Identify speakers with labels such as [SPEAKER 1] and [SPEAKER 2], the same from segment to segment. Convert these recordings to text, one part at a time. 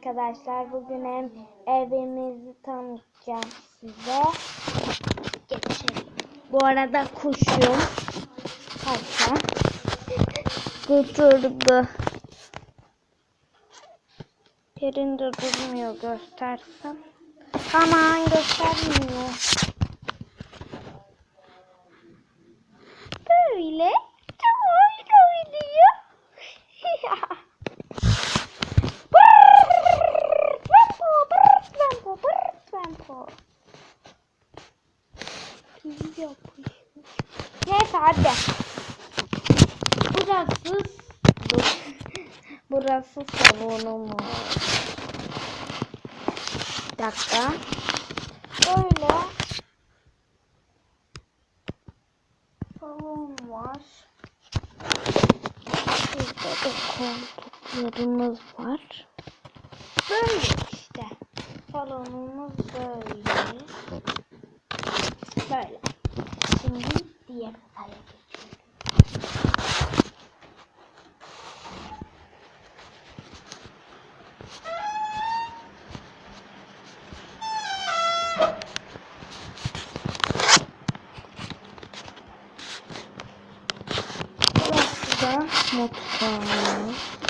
[SPEAKER 1] arkadaşlar. Bugün hem evimizi tanıtacağım size. Geçelim. Bu arada kuşum. Hatta götürdü. Yerinde durmuyor göstersem. Aman göstermiyor. Tempo. Gibi yapıyor. Neyse hadi. Burası Burası salonum. Bir dakika. Böyle salon var. Burada da koltuklarımız var. Böyle işte. Salonumuz böyle. Böyle. Şimdi diğer odaya geçiyorum. Burası da mutfağımız.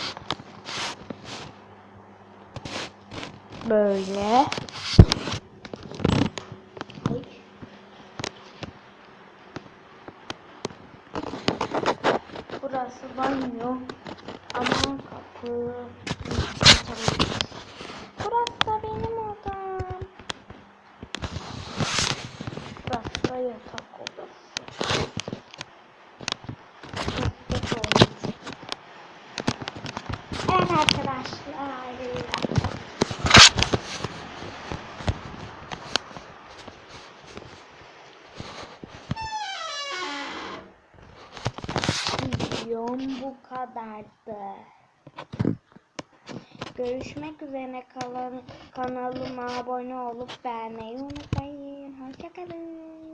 [SPEAKER 1] Böyle. Burası banyo. Ama kapı. Burası da benim odam. Burası da yatak Videom bu kadardı. Görüşmek üzere kalan kanalıma abone olup beğenmeyi unutmayın. Hoşçakalın.